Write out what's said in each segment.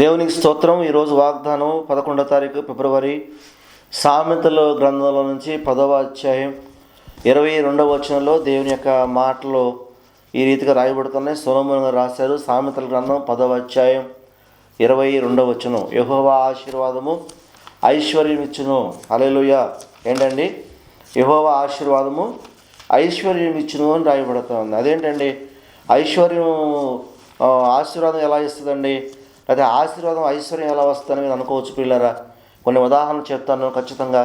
దేవునికి స్తోత్రం. ఈరోజు వాగ్దానం పదకొండో తారీఖు ఫిబ్రవరి సామెతల గ్రంథంలో నుంచి పదవ అధ్యాయం ఇరవై రెండవ వచనంలో దేవుని యొక్క మాటలు ఈ రీతిగా రాయబడుతున్నాయి. సొలొమోను రాశారు సామెతల గ్రంథం పదవ అధ్యాయం ఇరవై రెండవ వచనం. యెహోవా ఆశీర్వాదము ఐశ్వర్యం ఇచ్చును అలెలుయ ఏంటండి? యెహోవా ఆశీర్వాదము ఐశ్వర్యం ఇచ్చును అని రాయబడుతుంది. అదేంటండి? ఐశ్వర్యం ఆశీర్వాదం ఎలా ఇస్తుందండి? లేదా ఆశీర్వాదం ఐశ్వర్యం ఎలా వస్తుందని మీరు అనుకోవచ్చు పిల్లరా కొన్ని ఉదాహరణలు చెప్తాను ఖచ్చితంగా.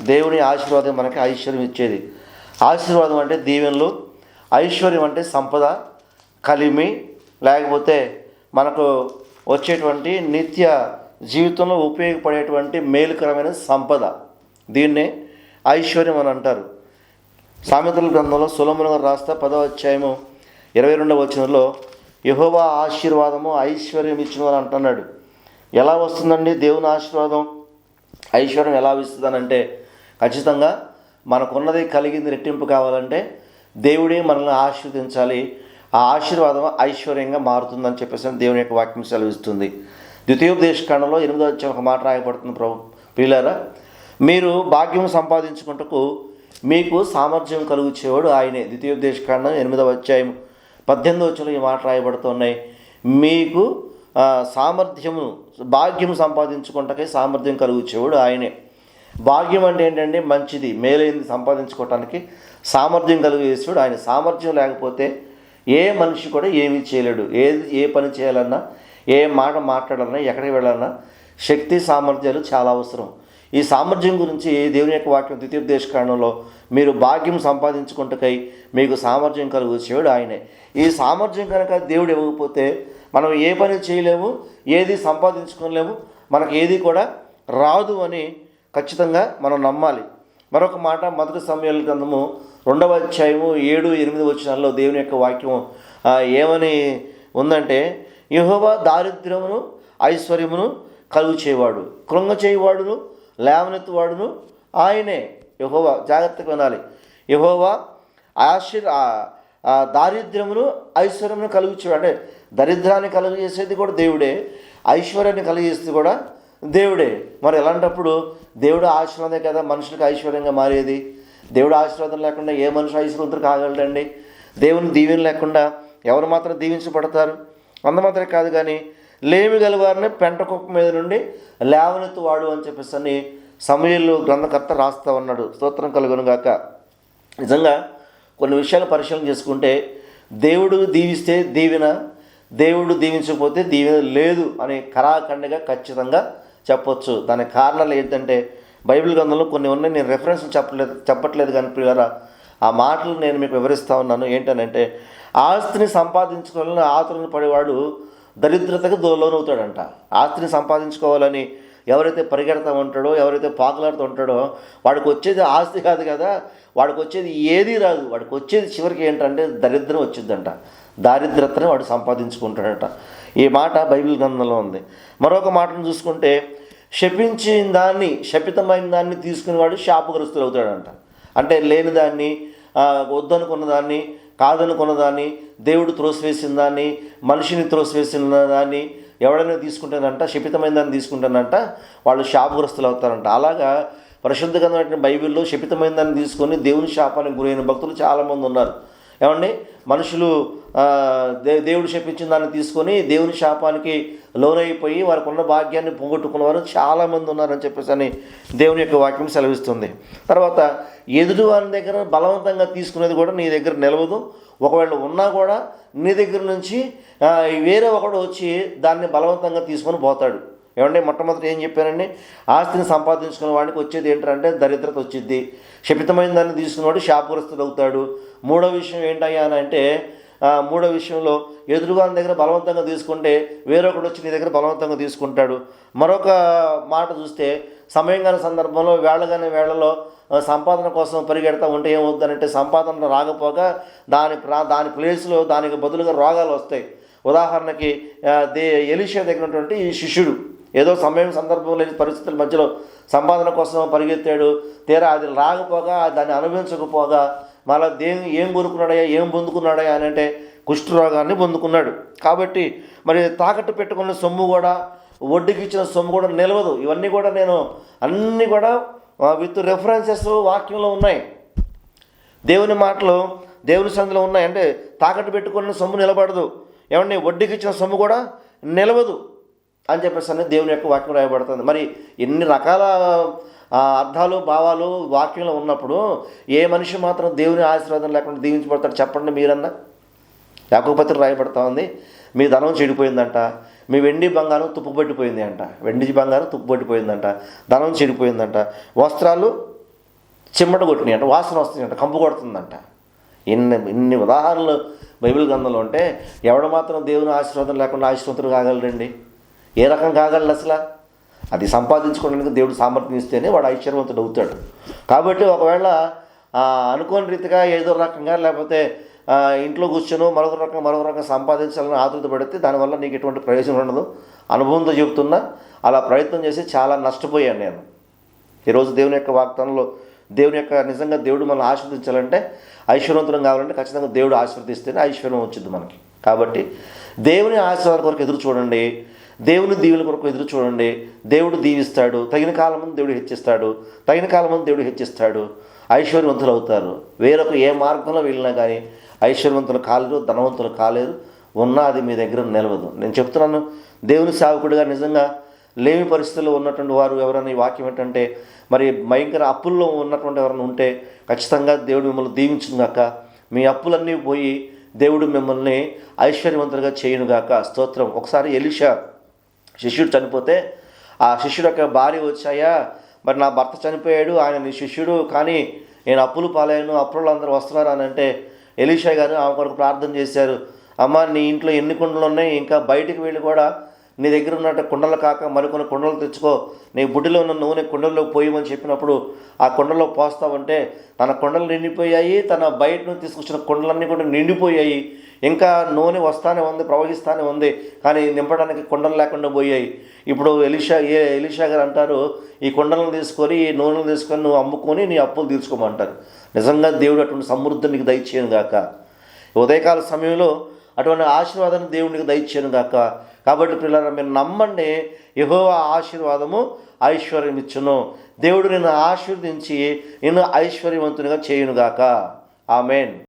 దేవుని ఆశీర్వాదం మనకి ఐశ్వర్యం ఇచ్చేది. ఆశీర్వాదం అంటే దీవెనలు ఐశ్వర్యం అంటే సంపద కలిమి లేకపోతే మనకు వచ్చేటువంటి నిత్య జీవితంలో ఉపయోగపడేటువంటి మేలుకరమైన సంపద. దీన్నే ఐశ్వర్యం అని అంటారు. సామెతల గ్రంథంలో సులభమును గారు రాస్తా పదవ అధ్యాయము ఇరవై రెండవ వచనంలో యహోవా ఆశీర్వాదము ఐశ్వర్యం ఇచ్చిన అంటున్నాడు. ఎలా వస్తుందండి దేవుని ఆశీర్వాదం? ఐశ్వర్యం ఎలా ఇస్తుందనంటే ఖచ్చితంగా మనకున్నది కలిగింది రెట్టింపు కావాలంటే దేవుడే మనల్ని ఆశీర్వదించాలి. ఆ ఆశీర్వాదం ఐశ్వర్యంగా మారుతుందని చెప్పేసి దేవుని యొక్క వాక్యం సెలవిస్తుంది. ద్వితీయోపదేశ కాండంలో ఎనిమిదో వచ్చే ఒక మాట రాయబడుతుంది ప్రభు పిల్లరా మీరు భాగ్యం సంపాదించుకుంటకు మీకు సామర్థ్యం కలుగుచేవాడు ఆయనే. ద్వితీయోపదేశ కాండం ఎనిమిదవ అధ్యాయం పద్దెనిమిది వచ్చిన ఈ మాట రాయబడుతున్నాయి మీకు సామర్థ్యము భాగ్యం సంపాదించుకుంటకే సామర్థ్యం కలుగుచేవాడు ఆయనే. భాగ్యం అంటే ఏంటంటే మంచిది మేలైంది సంపాదించుకోవటానికి సామర్థ్యం కలుగజేసేవాడు ఆయన. సామర్థ్యం లేకపోతే ఏ మనిషి కూడా ఏమీ చేయలేడు. ఏది ఏ పని చేయాలన్నా ఏ మాట మాట్లాడాలన్నా ఎక్కడికి వెళ్ళాలన్నా శక్తి సామర్థ్యాలు చాలా అవసరం. ఈ సామర్థ్యం గురించి దేవుని యొక్క వాక్యం ద్వితీయోపదేశ కారణంలో మీరు భాగ్యం సంపాదించుకుంటకై మీకు సామర్థ్యం కలుగుచేవాడు ఆయనే. ఈ సామర్థ్యం కనుక దేవుడు ఇవ్వకపోతే మనం ఏ పని చేయలేము ఏది సంపాదించుకోలేము మనకు ఏది కూడా రాదు అని ఖచ్చితంగా మనం నమ్మాలి. మరొక మాట మొదటి సమయాల గ్రంథము రెండవ అధ్యాయము ఏడు ఎనిమిది వచ్చినాల్లో దేవుని యొక్క వాక్యం ఏమని ఉందంటే యహోవా దారిద్ర్యమును ఐశ్వర్యమును కలుగు చేయవాడు. కృంగ చేయవాడును లేవనెత్తువాడును ఆయనే యహోవా. జాగ్రత్తగా వినాలి. యహోవా ఆశీర్ దారిద్ర్యమును ఐశ్వర్యమును కలుగుచేవాడు. అంటే దరిద్రాన్ని కలుగజేసేది కూడా దేవుడే. ఐశ్వర్యాన్ని కలిగజేసేది కూడా దేవుడే. మరి ఎలాంటప్పుడు దేవుడు ఆశీర్వాదే కదా? మనుషులకు ఐశ్వర్యంగా మారేది? దేవుడు ఆశీర్వాదం లేకుండా ఏ మనిషి ఐశ్వర్యంతో కాగలడండి? దేవుని దీవెన లేకుండా ఎవరు మాత్రం దీవించబడతారు? అంత మాత్రమే కాదు కానీ లేమి గలవారిని పెంట కుక్క మీద నుండి లేవనెత్తు వాడు అని చెప్పేసి అని సమయంలో గ్రంథకర్త రాస్తా ఉన్నాడు. స్తోత్రం కలుగును గాక. నిజంగా కొన్ని విషయాలు పరిశీలన చేసుకుంటే దేవుడు దీవిస్తే దీవెన దేవుడు దీవించకపోతే దీవెన లేదు అని కరాఖండగా ఖచ్చితంగా చెప్పొచ్చు. దాని కారణాలు ఏంటంటే బైబిల్ గ్రంథంలో కొన్ని ఉన్నాయి. నేను రెఫరెన్స్ చెప్పలేదు చెప్పట్లేదు కానీ ప్రియారా ఆ మాటలు నేను మీకు వివరిస్తూ ఉన్నాను. ఏంటనంటే ఆస్తిని సంపాదించుకోవాలని ఆతురని పడేవాడు దరిద్రతకు లోనవుతాడంట ఆస్తిని సంపాదించుకోవాలని ఎవరైతే పరిగెడతా ఉంటాడో ఎవరైతే పాకులాడుతూ ఉంటాడో వాడికి వచ్చేది ఆస్తి కాదు కదా వాడికి వచ్చేది ఏదీ రాదు. వాడికి వచ్చేది చివరికి ఏంటంటే దరిద్రం వచ్చిందంట. దారిద్రతను వాడు సంపాదించుకుంటాడట. ఈ మాట బైబిల్ గ్రంథంలో ఉంది. మరొక మాటను చూసుకుంటే శపించిన దాన్ని శపితమైన దాన్ని తీసుకునేవాడు శాపగ్రస్తులు అవుతాడంట అంటే లేని దాన్ని వద్దనుకున్న దాన్ని కాదనుకున్న దాన్ని దేవుడు త్రోసివేసిన దాన్ని మనిషిని త్రోసివేసిన దాన్ని ఎవడైనా తీసుకుంటానంట శపితమైన దాన్ని తీసుకుంటానంట వాళ్ళు శాపగ్రస్తులు అవుతారంట. అలాగా పరిశుద్ధ గ్రంథమైన బైబిల్లో శపితమైన దాన్ని తీసుకొని దేవుని శాపానికి గురైన భక్తులు చాలామంది ఉన్నారు. ఏమండి? మనుషులు దే దేవుడు శపించిన దాన్ని తీసుకొని దేవుని శాపానికి లోనైపోయి వారికి ఉన్న భాగ్యాన్ని పోగొట్టుకున్న వారు చాలామంది ఉన్నారని చెప్పేసి అని దేవుని యొక్క వాక్యం సెలవిస్తుంది. తర్వాత ఎదుటి వారి దగ్గర బలవంతంగా తీసుకునేది కూడా నీ దగ్గర నిలవదు. ఒకవేళ ఉన్నా కూడా నీ దగ్గర నుంచి వేరే ఒకడు వచ్చి దాన్ని బలవంతంగా తీసుకొని పోతాడు. ఏమంటే మొట్టమొదటి ఏం చెప్పానండి ఆస్తిని సంపాదించుకున్న వాడికి వచ్చేది ఏంటంటే దరిద్రత వచ్చింది శపితమైన దాన్ని తీసుకున్నవాడు శాపగ్రస్తుడు అవుతాడు మూడో విషయం ఏంటయ్యా అని అంటే మూడో విషయంలో ఎదురుగా దగ్గర బలవంతంగా తీసుకుంటే వేరొకడు వచ్చి నీ దగ్గర బలవంతంగా తీసుకుంటాడు. మరొక మాట చూస్తే సమయం కాని సందర్భంలో వేళగానే వేళలో సంపాదన కోసం పరిగెడతా ఉంటే ఏమవుతుందంటే సంపాదన రాకపోగా దాని ప్రా దాని ప్లేస్లో దానికి బదులుగా రోగాలు వస్తాయి. ఉదాహరణకి దే ఎలిషియా దగ్గర ఉన్నటువంటి ఈ శిష్యుడు. ఏదో సమయం సందర్భం లేని పరిస్థితుల మధ్యలో సంపాదన కోసం పరిగెత్తాడు తీరా అది రాకపోగా దాన్ని అనుభవించకపోగా మళ్ళీ దే ఏం కొనుక్కున్నాడయ్యా ఏం పొందుకున్నాడయ్యా అని అంటే కుష్ఠరోగాన్ని పొందుకున్నాడు. కాబట్టి మరి తాకట్టు పెట్టుకున్న సొమ్ము కూడా వడ్డీకి ఇచ్చిన సొమ్ము కూడా నిలవదు. ఇవన్నీ కూడా నేను అన్నీ కూడా విత్ రెఫరెన్సెస్ వాక్యంలో ఉన్నాయి. దేవుని మాటలు దేవుని సందులో ఉన్నాయి. అంటే తాకట్టు పెట్టుకున్న సొమ్ము నిలబడదు. ఏమండి? వడ్డీకి ఇచ్చిన సొమ్ము కూడా నిలవదు. అని చెప్పేసి అనేది దేవుని యొక్క వాక్యం రాయబడుతుంది. మరి ఎన్ని రకాల అర్థాలు భావాలు వాక్యంలో ఉన్నప్పుడు ఏ మనిషి మాత్రం దేవుని ఆశీర్వాదం లేకుండా దీవించబడతాడు చెప్పండి మీరన్నా? యాకోపత్రి రాయబడతా ఉంది. మీ ధనం చెడిపోయిందంట. మీ వెండి బంగారం తుప్పుపట్టిపోయింది అంట. వెండి బంగారం తుప్పుపట్టిపోయిందంట ధనం చెడిపోయిందంట. వస్త్రాలు చిమ్మట కొట్టినాయి అంట వాసన వస్తున్నాయంట. కంపు కొడుతుందంట. ఇన్ని ఇన్ని ఉదాహరణలు బైబిల్ గ్రంథంలో ఉంటే ఎవడు మాత్రం దేవుని ఆశీర్వాదం లేకుండా ఆశీర్వంతుడు కాగలరండి ఏ రకం కాగలరు అసలు? అది సంపాదించుకోవడానికి దేవుడు సామర్థ్యం ఇస్తేనే వాడు ఐశ్వర్యవంతుడు అవుతాడు. కాబట్టి ఒకవేళ అనుకోని రీతిగా ఏదో రకంగా లేకపోతే ఇంట్లో కూర్చొని మరొక రకం మరొక రకం సంపాదించాలని ఆతృత పడితే దానివల్ల నీకు ఎటువంటి ప్రయోజనం ఉండదు. అనుభవంతో చెబుతున్నా అలా ప్రయత్నం చేసి చాలా నష్టపోయాను నేను. ఈరోజు దేవుని యొక్క వాగ్దానంలో దేవుని యొక్క నిజంగా దేవుడు మనం ఆశీర్వదించాలంటే ఐశ్వర్యవంతులం కావాలంటే ఖచ్చితంగా దేవుడు ఆశీర్వదిస్తేనే ఐశ్వర్యం వచ్చింది మనకి. కాబట్టి దేవుని ఆశీర్వాద కొరకు ఎదురు చూడండి. దేవుని దీవుల కొరకు ఎదురు చూడండి. దేవుడు దీవిస్తాడు. తగిన కాలం ముందు దేవుడు హెచ్చిస్తాడు. తగిన కాలం ముందు దేవుడు హెచ్చిస్తాడు. ఐశ్వర్యవంతులు అవుతారు. వేరొక ఏ మార్గంలో వెళ్ళినా కానీ ఐశ్వర్యవంతులు కాలేదు ధనవంతులు కాలేదు. ఉన్నా అది మీ దగ్గర నిలవదు. నేను చెప్తున్నాను దేవుని సేవకుడిగా నిజంగా లేమి పరిస్థితుల్లో ఉన్నటువంటి వారు ఎవరైనా ఈ వాక్యం ఏంటంటే మరి భయంకర అప్పుల్లో ఉన్నటువంటి ఎవరైనా ఉంటే ఖచ్చితంగా దేవుడు మిమ్మల్ని దీవించుగాక మీ అప్పులన్నీ పోయి దేవుడు మిమ్మల్ని ఐశ్వర్యవంతులుగా చేయునుగాక. స్తోత్రం. ఒకసారి ఎలిషా శిష్యుడు చనిపోతే ఆ శిష్యుడు యొక్క భార్య వచ్చాయా? మరి నా భర్త చనిపోయాడు ఆయన నీ శిష్యుడు కానీ నేను అప్పులు పాలేను అప్పులు అందరూ వస్తున్నారు అని అంటే ఎలీషా గారు ఆమె కొరకు ప్రార్థన చేశారు. అమ్మ నీ ఇంట్లో ఎన్ని కుండలు ఉన్నాయి? ఇంకా బయటికి వెళ్ళి కూడా నీ దగ్గర ఉన్నట్టు కుండలు కాక మరికొన్ని కుండలు తెచ్చుకో. నీ బుడ్డిలో ఉన్న నూనె కుండల్లో పోయమని చెప్పినప్పుడు ఆ కుండలో పోస్తావంటే తన కుండలు నిండిపోయాయి తన బయట నుంచి తీసుకొచ్చిన కుండలన్నీ కూడా నిండిపోయాయి. ఇంకా నూనె వస్తానే ఉంది ప్రవహిస్తానే ఉంది కానీ నింపడానికి కుండలు లేకుండా పోయాయి. ఇప్పుడు ఎలిషా ఏ ఎలిషా గారు అంటారు ఈ కుండలను తీసుకొని ఈ నూనెలు తీసుకొని నువ్వు అమ్ముకొని నీ అప్పులు తీర్చుకోమంటారు. నిజంగా దేవుడు అటువంటి సమృద్ధి నీకు దయచేయను గాక. ఉదయకాల సమయంలో అటువంటి ఆశీర్వాదాన్ని దేవునికి దయచేయను గాక. కాబట్టి పిల్లల మీరు నమ్మండి యహో ఆశీర్వాదము ఐశ్వర్యం ఇచ్చును దేవుడు నిన్ను ఆశీర్వదించి నిన్ను ఐశ్వర్యవంతునిగా చేయునుగాక. ఆమెన్.